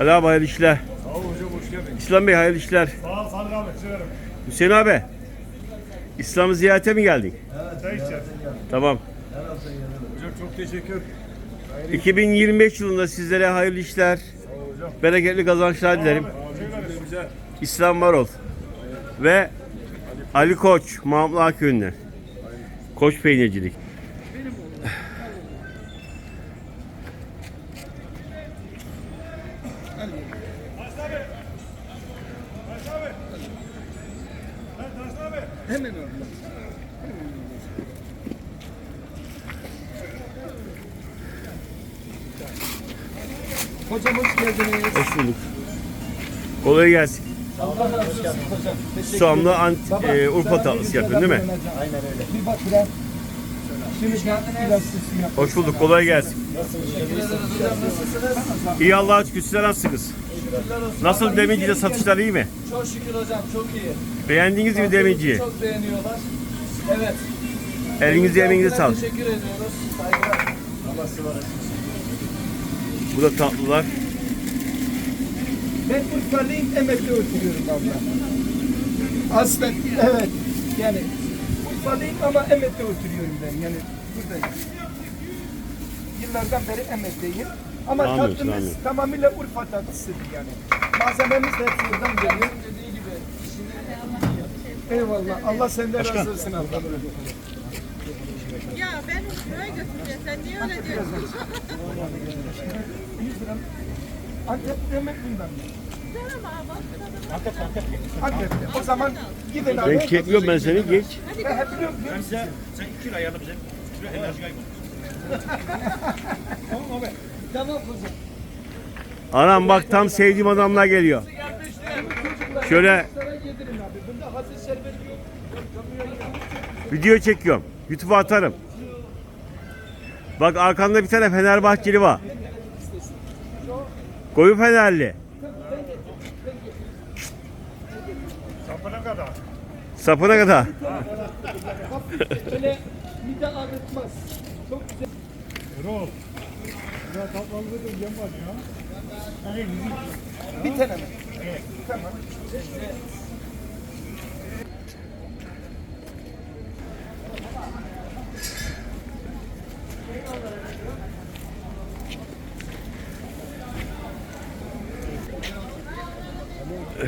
Ali abi hayırlı işler. Sağ ol hocam hoş geldin. İslam Bey hayırlı işler. Sağ ol Sadık abi severim. Hüseyin abi. İslam'ı ziyarete mi geldik? Çay içeceğiz. Tamam. Hocam çok teşekkür. 2025 yılında sizlere hayırlı işler, Sağ ol hocam. bereketli kazançlar dilerim. İslam Varol ve Ali Koç Mahmutlu Köyü'nden. Koç peynircilik. Hemen orada. Hocam hoş geldiniz. Hoş bulduk. Kolay gelsin. Allah razı olsun hocam. Teşekkür Soğanlı ant, e, Urfa tatlısı yapıyorsun değil mi? Aynen öyle. Bir bak biraz. Şimdi ben biraz süsüm yap. Hoş bulduk. Kolay gelsin. İyi Allah'a şükür. Sizler nasılsınız? Nasıl Demirci'de satışlar iyi mi? Çok şükür hocam çok iyi. Beğendiğiniz gibi Demirci'yi. Çok beğeniyorlar. Evet. Elinize emeğinize sağlık. Teşekkür ediyoruz. Saygılar. Allah. Bu da tatlılar. Ben Urfa'lıyım, emekli oturuyorum abla. Aslen, evet. Yani Urfa'lıyım ama emekli oturuyorum ben. Yani buradayım. Yıllardan beri emekliyim. Ama Anlıyorsun, tatlımız anlıyorum. tamamıyla Urfa tatlısıdır yani. Malzememiz de hep buradan geliyor. Dediği gibi. Eyvallah. Allah senden razı olsun abla. Ya ben şuraya götüreceğim. Sen niye öyle diyorsun? 100 lira. Antep yemek bundan. Tamam abi. Antep'te. O zaman gidin Ben abi. çekmiyorum ben seni. Geç. Ben hep biliyorum. Ben size Tamam kızım. Anam bak tam sevdiğim adamlar geliyor. Şöyle abi. Video çekiyorum. YouTube'a atarım. Bak arkanda bir tane Fenerbahçeli var. Koyu Fenerli. Sapına kadar. Sapına kadar. Böyle mide ağrıtmaz. Çok güzel. Erol. Güzel tatlandırdın yem var ya. Bir tane mi? Tamam. Bu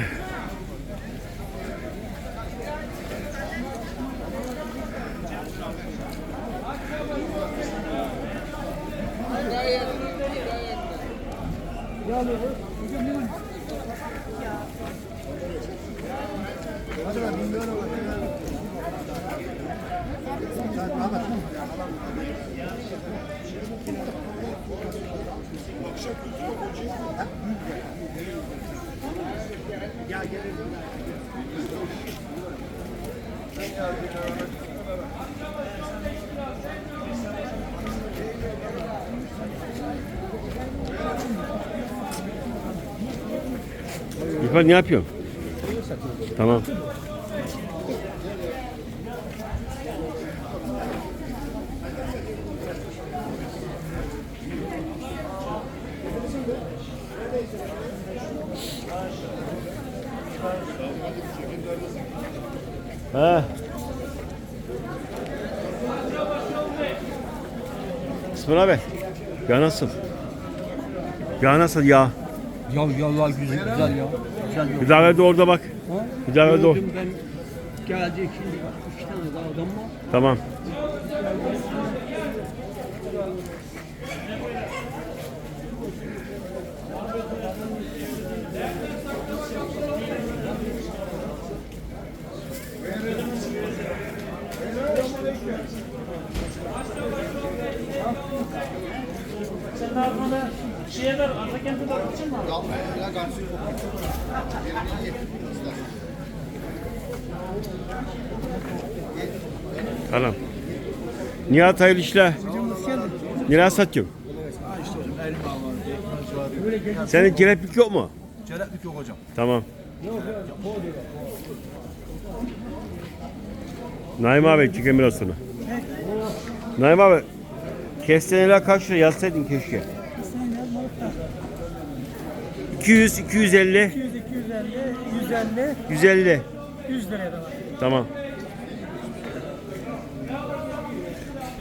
akşam kültür yok İrfan ne yapıyorsun? Tamam. Ha. İsmail abi. Ya nasıl? Ya nasıl ya? Ya yallah güzel, güzel ya. Güzel ya. Bir daha ver de orada bak. Ha? Bir daha ver de o. Gördüm ben gelecek şimdi üç tane daha adam var. Tamam. Tamam. Nihat hayırlı işler. Neler satıyorsun? Senin kireplik yok mu? Çeleplik yok hocam. Tamam. Naim abi çıkın biraz sonra. Naim abi kestaneler kaç lira yazsaydın keşke. 200, 250, 200, 250, 150, 150. 100 liraya da var. Tamam.